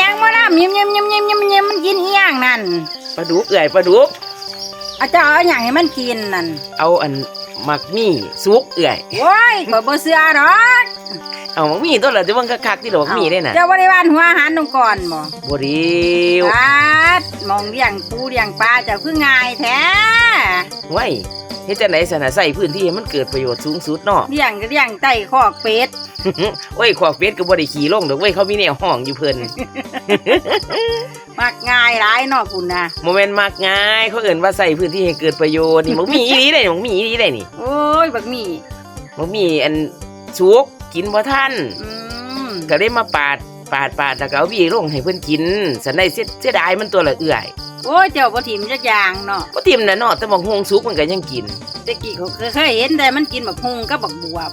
ยังบ่ล่ะยิ้มยิ้มยิ้มยิ้มยิ้มยิ้มมันกินอีหยังนั่นปลาดุกเอื่อยปลาดุก อาจารย์เอาหยังให้มันกินนั่นเอาอันมักมี่สุกเอื่อย โอ้ยข่อยบ่เชื่อดอกเอามักมี่ตัวละจะเบิ่งคักๆที่ดอกมี่ได้น่ะเจ้าบ่ได้ว่านหัวอาหารนงก่อนบ่บ่เดียวปาดมองเลี้ยงปูเลี้ยงปลาเจ้าคือง่ายแท้ไว้ เฮ็ดจังได๋สนะใส่พื้นที่ให้มันเกิดประโยชน์สูงสุดเนาะ เลี้ยงก็เลี้ยงใต้คอกเป็ด โอ้ยขวากเป็ดก็บ่ได้ขี่ลงดอกเว้ยเขามีแนวห้องอยู่เพิ่น มักง่ายหลายเนาะคุณน่ะโมเมนต์มักง่ายเขาเอิ่นว่าใส่พื้นที่ให้เกิดประโยชน์นี่ มันมีอีหลีได้มันมีอีหลีได้นี่โอ้ยบักหมี่มันมีอันสุกกินบ่ทันอืมก็ได้มาปาด ปาดปาดแล้วก็เอาวีลงให้เพิ่นกินสันได้เสียเสียดายมันตัวละเอื่อยโอ้ยเจ้าบ่ถิ่มจักอย่างเนาะบ่ทิ่มน่ะเนาะแต่บักฮวงสุกมันก็ยังกินตะกี้เขาเคยเห็นแต่มันกินบักฮุงกับบักบวบ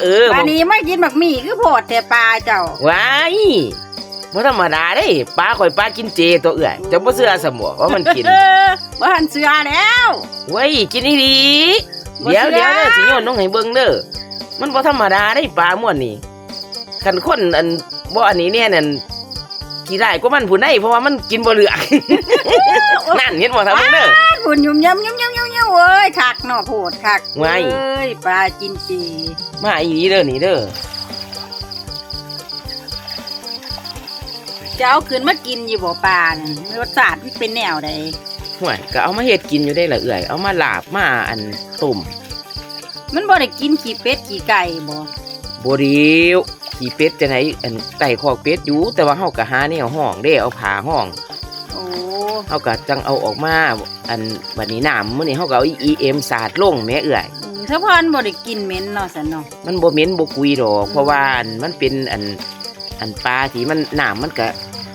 เออปลานี้ไม่กินบักหมี่คือโพดแต่ปลาเจ้าว้ายบ่ธรรมดาเด้ปลาข่อยปลากินเจตัวเอื่อยจะบ่เชื่อสมบ่ว่ามันกินเออบ่หันเสือแล้วเว้ยกินอีหลีบ่เดี๋ยวเชื่อเดี๋ยวเด้อสิโยนลงให้เบิ่งเด้อมันบ่ธรรมดาได้ปลาม่วนนี่คันคนอัน บ่อันนี้เนี่ยนั่นกี่ได้ก็มันผู้ใดเพราะว่ามันกินบ่เหลือกนั่นเห็นบ่ทำเบิ่งเด้อบุญยุ่มยำยุ่มยำยุ่มยำเว้ยคักเนาะโพดคักไว้เอ้ยปลาจินจีมาอีหลีเด้อนี่เด้อจะเอาขึ้นมากินอยู่บ่ปลานั่นรสชาติมันเป็นแนวใดห่วยก็เอามาเฮ็ดกินอยู่ได้ละเอื่อย เอามาลาบมาอันต้มมันบ่ได้กินขี้เป็ดขี้ไก่บ่ บ่เดียวขี้เป็ดจะไหนอันไก่คอกเป็ดอยู่ แต่ว่าเฮาก็หาแนวห้องเด้เอาผ้าห้องโอ้เฮาก็จังเอาออกมาอันบัดนี้น้ำมื้อนี้เฮาก็เอา EM สาดลงแม่เอื่อยอืมถ้าพอนบ่ได้กินเหม็นเนาะสันเนาะมันบ่เหม็นบ่กุยดอกเพราะว่าอันมันเป็นอันอันปลาที่มันน้ำมันก็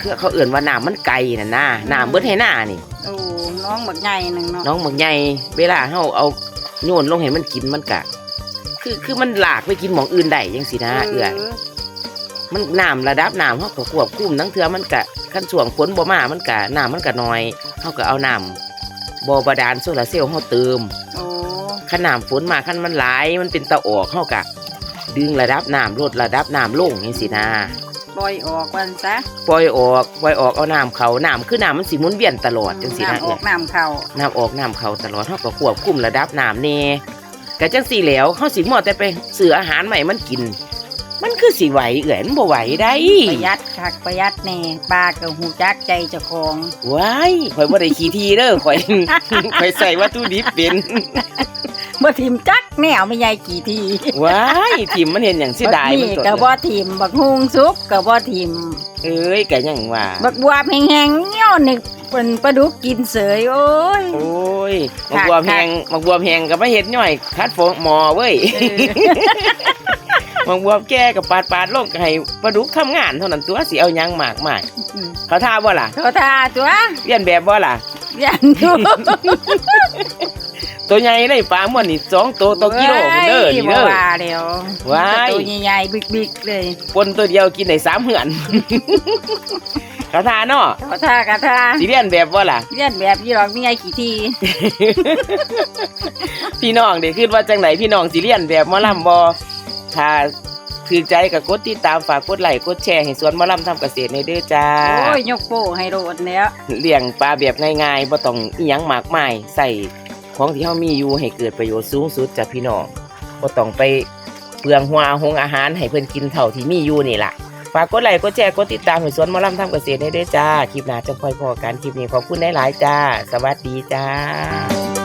คือเขาเอื่นว่าน้ำมันไก่น่ะนะน้ำเบิดให้หน้านี่โอ้น้องบักใหญ่หนึงเนาะน้องบักใหญ่เวลาเฮาเอาโยนลงให้มันกินมันกะ คือคือมันหลากไปกินหมองอื่นได้จังสินะเอื้อยมันน้ำระดับน้ำเฮาก็ควบคุมทั้งเทื่อมันกะขั้นช่วงฝนบ่มามันกะน้ำมันกะน้อยเฮาก็เอาน้ำบ่บาดาลโซลาร์เซลล์เฮาเติมโอ้คันน้ำฝนมาคันมันหลายมันเป็นตะออกเฮากะ ดึงระดับน้ำลดระดับน้ำลงจังสินะปล่อยออกวันซะปล่อยออกปล่อยออกเอาน้ำเขาน้ำคือน้ำมันสิหมุนเวียนตลอดจังสินะน้ำอเอื้ออกยน้ำเข้าน้ำออกน้ำเข้าตลอดเฮาก็ควบคุมระดับน้ำแน่ ก็จังสี่แหล้วเฮาสิมัวแต่ไปซื้ออาหารใหม่มันกิน มันคือสิไหวเอื้อยมันบ่ไหวได้ประหยัดคักประหยัดแน่ปลาก็หูจักใจเจ้าของว้ายข่อยบ่ได้ขี้ทีเด้อข่อยข่อยใส่วัตถุดิบเป็น บ่ทิมจักแนวไม่ใหญ่กี่ทีว้ายทิมมันเห็นอย่างเสียดายบักมันนี่ตัวก็บ่ทิมบักฮุงสุกก็บ่ทิมเอ้ยก็ยังว่าบักบวบแห้งๆย้อนนี่เป็นปลาดุกกินเสยโอ้ยโอ้ยคัมักกบวมแหงมักบวมแหงก็มาเฮ็ดย่อย คัดฟองหมอเว้ยมักบวมแก่กับปาดปาดๆลงก็ให้ปลาดุกทำงานเท่านั้นตัวสิเอาหยังมากมายอืมเขาท่าบ่ล่ะเขาทาตัวเรียนแบบบ่ล่ะยันดู ตัวใหญ่เลยปลาม่วนนี่สองตัวต่อกิโลพุ่นเด้อนี่ว้เด้อว่าแล้วว้าย ตัวใหญ่ๆบิ๊กๆเลยปนตัวเดียวกินได้สามเหือนเขาท่าเนาะเขาทากะทาสิเรียนแบบบ่ล่ะ เลียนแบบยี่หรอกไม่ใหญ่กี่ทีพี่น้องเด็กคิดว่าจังไหนพี่น้องสิเรียนแบบหมอลำบอถ้าถือใจกับกดติดตามฝากกดไลค์กดแชร์ให้สวนหมอลำทำเกษตรในเด้อจ้า โอ้ยยกโป้ให้โดดแล้ว เลี้ยงปลาแบบง่ายๆบ่ต้องอีหยังมากมายใส่ ของที่เฮามีอยู่ให้เกิดประโยชน์สูงสุดจากพี่น้องบ่ต้องไปเปลืองหัวหงอาหารให้เพิ่นกินเท่าที่มีอยู่นี่ล่ะฝากกดไลค์กดแชร์กดติดตามให้สวนมอลำทำเกษตรในเด้วยจ้า คลิปหน้าจะค่อยพอกันคลิปนี้ขอบคุณหลายๆจ้า สวัสดีจ้า